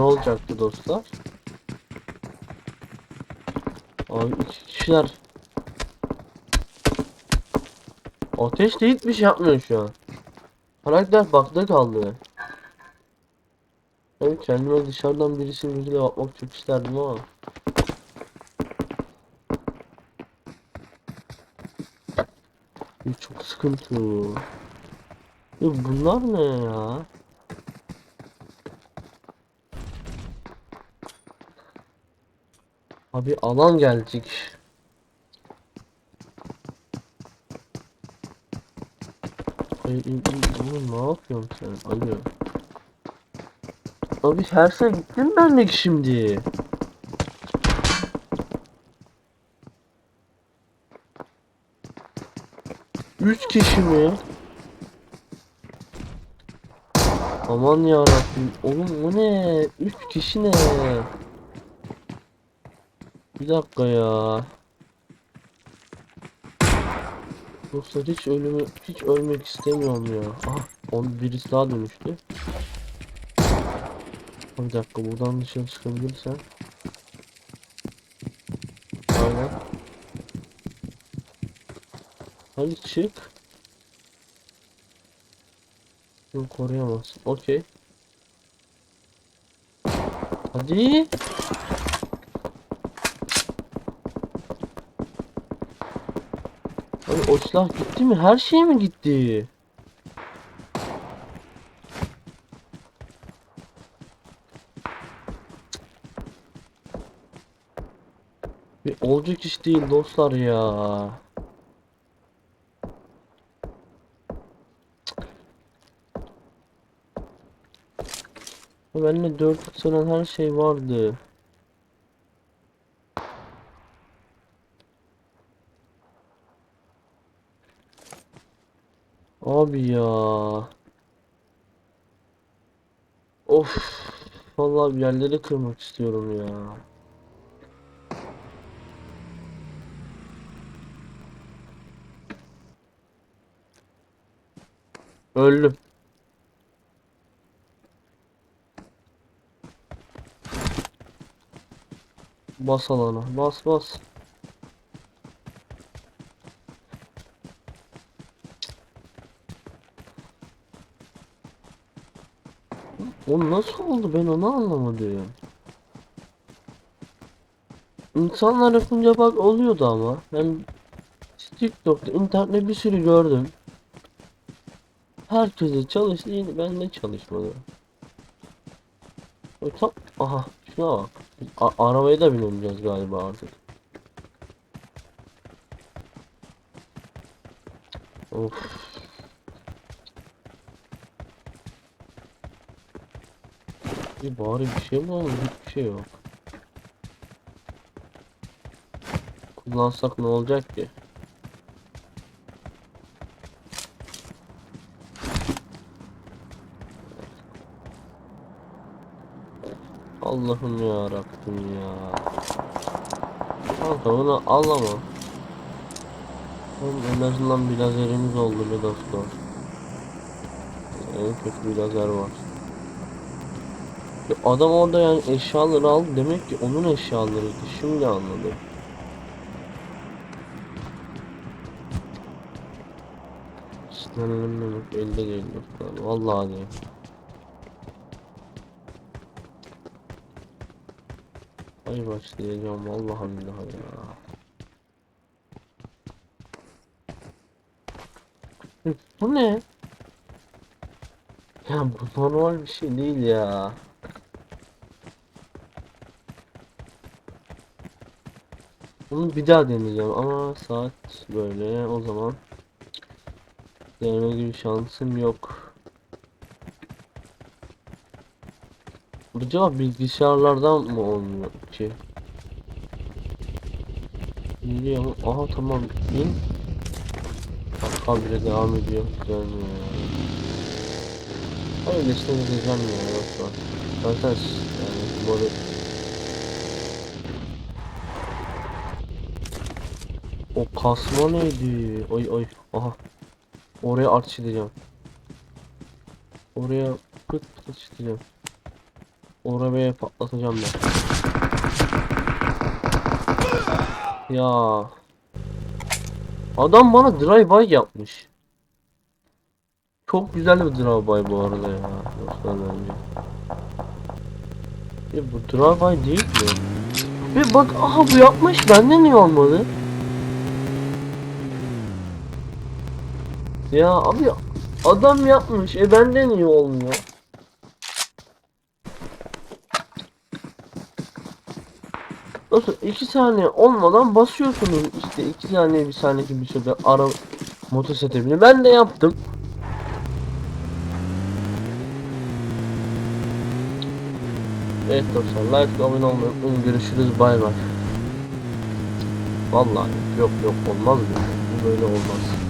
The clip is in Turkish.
Ne olacaktı dostlar? Abi iki kişiler. Ateş de hiçbir şey yapmıyor şu an. Karakter bakta kaldı. Ben kendime dışarıdan birisinin yüzüne bakmak çok isterdim ama. Çok sıkıntı. Ya bunlar ne ya? Abi alan gelecek. Ay, ne yapıyorsun sen? Alo. Abi herse gittin benlik şimdi. Üç kişi mi? Aman yarabbim. Oğlum o ne? Üç kişi ne? Bir dakika ya. Dostlar hiç ölümü hiç ölmek istemiyorum ya. Ah, on birisi daha dönüştü. Bir dakika buradan dışarı çıkabilirsen. Aynen. Hadi çık. Yok koruyamazsın. Okey. Hadi. Abi o silah gitti mi? Her şey mi gitti? Bir olacak iş değil dostlar ya. Bende 4 saran her şey vardı. Abi ya. Of. Vallahi bir yerleri kırmak istiyorum ya. Öldüm. Bas alana. Bas bas. O nasıl oldu ben onu anlamadım. İnsanlar yapınca bak oluyordu ama. Ben TikTok'ta internette bir sürü gördüm. Herkese çalıştı yine ben de çalışmadı. O tam aha şuna bak. A arabaya da binemeyeceğiz galiba artık. Of. Bir bari bir şey mi olur? Hiçbir şey yok. Kullansak ne olacak ki? Allah'ım ya Rabbim ya. Kanka bunu alamam. Oğlum en azından bir lazerimiz oldu be dostlar. En kötü bir lazer var. Ya adam orada yani eşyaları aldı demek ki onun eşyalarıydı. Şimdi anladım. Sinirlenmemek elde değil dostlar. Vallahi değil. Ay başlayacağım vallahi billahi ya. Bu ne? Ya bu normal bir şey değil ya. Bunu bir daha deneyeceğim ama saat böyle o zaman deneme gibi şansım yok. Acaba bilgisayarlardan mı olmuyor ki? Geliyor mu? Aha tamam in. Habire devam ediyor. Gelmiyor ya. Öylesine gideceğim ya yoksa. Zaten yani böyle O kasma neydi? Ay ay. Aha. Oraya edeceğim. Oraya pıt pıt çizeceğim. O arabayı patlatacağım ben. Ya. Adam bana drive-by yapmış. Çok güzel bir drive-by bu arada ya. Dostlar bence. Ya bu drive-by değil mi? Ve bak aha bu yapmış bende niye olmadı? Ya abi adam yapmış e bende niye olmuyor? Dostum 2 saniye olmadan basıyorsunuz işte 2 saniye bir saniye gibi bir sürede ara motosikletini ben de yaptım. Evet dostlar like abone olmayı unutmayın görüşürüz bay bay. Vallahi yok yok olmaz? Bu böyle olmaz.